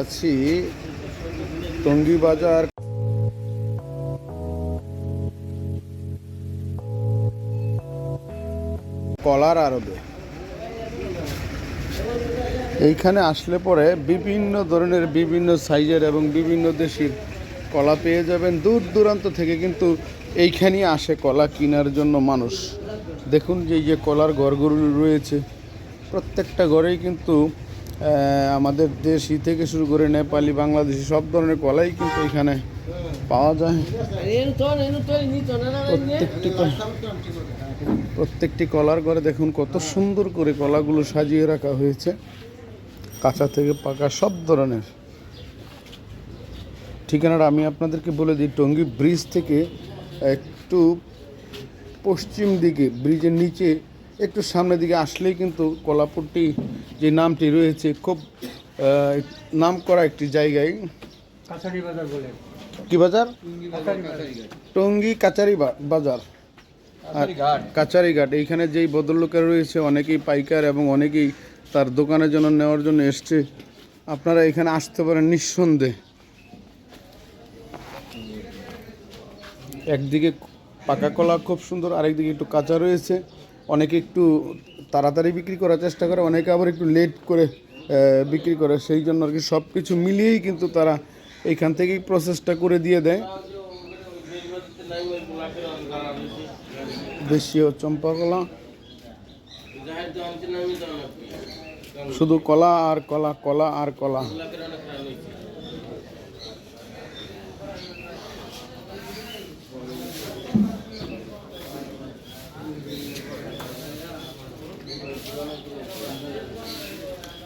আছি টঙ্গী বাজার কলার আরবে। এইখানে আসলে পরে বিভিন্ন ধরনের, বিভিন্ন সাইজের এবং বিভিন্ন দেশের কলা পেয়ে যাবেন। দূর দূরান্ত থেকে কিন্তু এইখানেই আসে কলা কেনার জন্য মানুষ। দেখুন যে যে কলার ঘরগুলো রয়েছে, প্রত্যেকটা ঘরেই কিন্তু আমাদের দেশি থেকে শুরু করে নেপালি, বাংলাদেশি সব ধরনের কলাই কিন্তু এখানে পাওয়া যায়। প্রত্যেকটি প্রত্যেকটি কলার ঘরে দেখুন কত সুন্দর করে কলাগুলো সাজিয়ে রাখা হয়েছে। কাঁচা থেকে পাকা সব ধরনের। ঠিকানাটা আমি আপনাদেরকে বলে দিই, টঙ্গী ব্রিজ থেকে একটু পশ্চিম দিকে, ব্রিজের নিচে একটু সামনের দিকে আসলেই কিন্তু কলাপুরটি যে নামটি রয়েছে খুব নাম করা একটি জায়গায়। বাজার বলে। কি বাজার? টঙ্গী কাচারি বাজার। আর কাচারিঘাট এইখানে যেই ভদ্রলোকের রয়েছে অনেকেই পাইকার এবং অনেকেই তার দোকানের জন্য নেওয়ার জন্য এসছে। আপনারা এখানে আসতে পারেন নিঃসন্দেহে। একদিকে পাকা কলা খুব সুন্দর আরেকদিকে একটু কাঁচা রয়েছে। অনেকে একটু তাড়াতাড়ি বিক্রি করার চেষ্টা করে, অনেকে আবার একটু লেট করে বিক্রি করে। সেই জন্য আর কি সব কিছু মিলিয়েই কিন্তু তারা এইখান থেকেই প্রসেসটা করে দিয়ে দেয়। দেশীয় চম্পা কলা শুধু কলা আর কলা কলা আর কলা।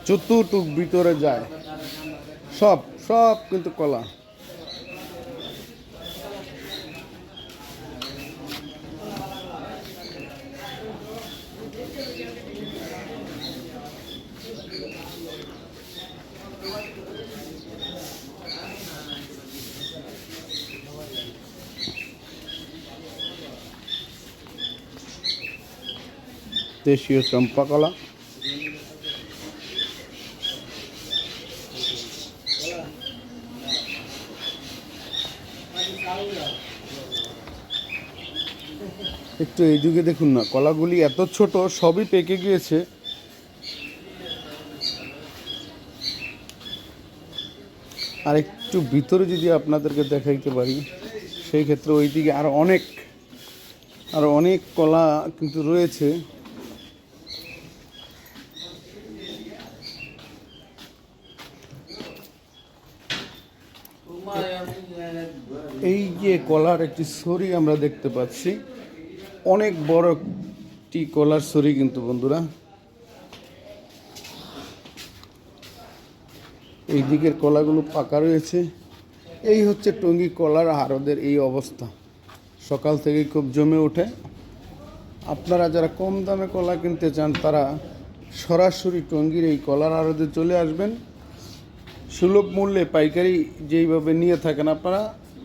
চতুর্টুক ভিতরে যায়। সব সব কিন্তু কলা। দেশীয় চম্পা কলা একটু এইদিকে দেখুন না, কলাগুলি এত ছোট, সবই পেকে গিয়েছে। আর একটু ভিতরে যদি আপনাদেরকে দেখাইতে পারি, সেই ক্ষেত্রে ওইদিকে আর অনেক আর অনেক কলা কিন্তু রয়েছে। এই যে কলার একটি ছড়ি আমরা দেখতে পাচ্ছি, অনেক বড় একটি কলার ছড়ি কিন্তু বন্ধুরা। এই দিকের কলাগুলো পাকা রয়েছে। এই হচ্ছে টঙ্গী কলার হারদের এই অবস্থা। সকাল থেকে খুব জমে ওঠে। আপনারা যারা কম দামে কলা কিনতে চান, তারা সরাসরি টঙ্গীর এই কলার আড়তে চলে আসবেন। সুলভ মূল্যে পাইকারি যেইভাবে নিয়ে থাকেন আপনারা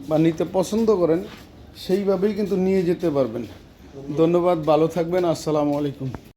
বা নিতে পছন্দ করেন, সেইভাবেই কিন্তু নিয়ে যেতে পারবেন। ধন্যবাদ, ভালো থাকবেন, আসসালামু আলাইকুম।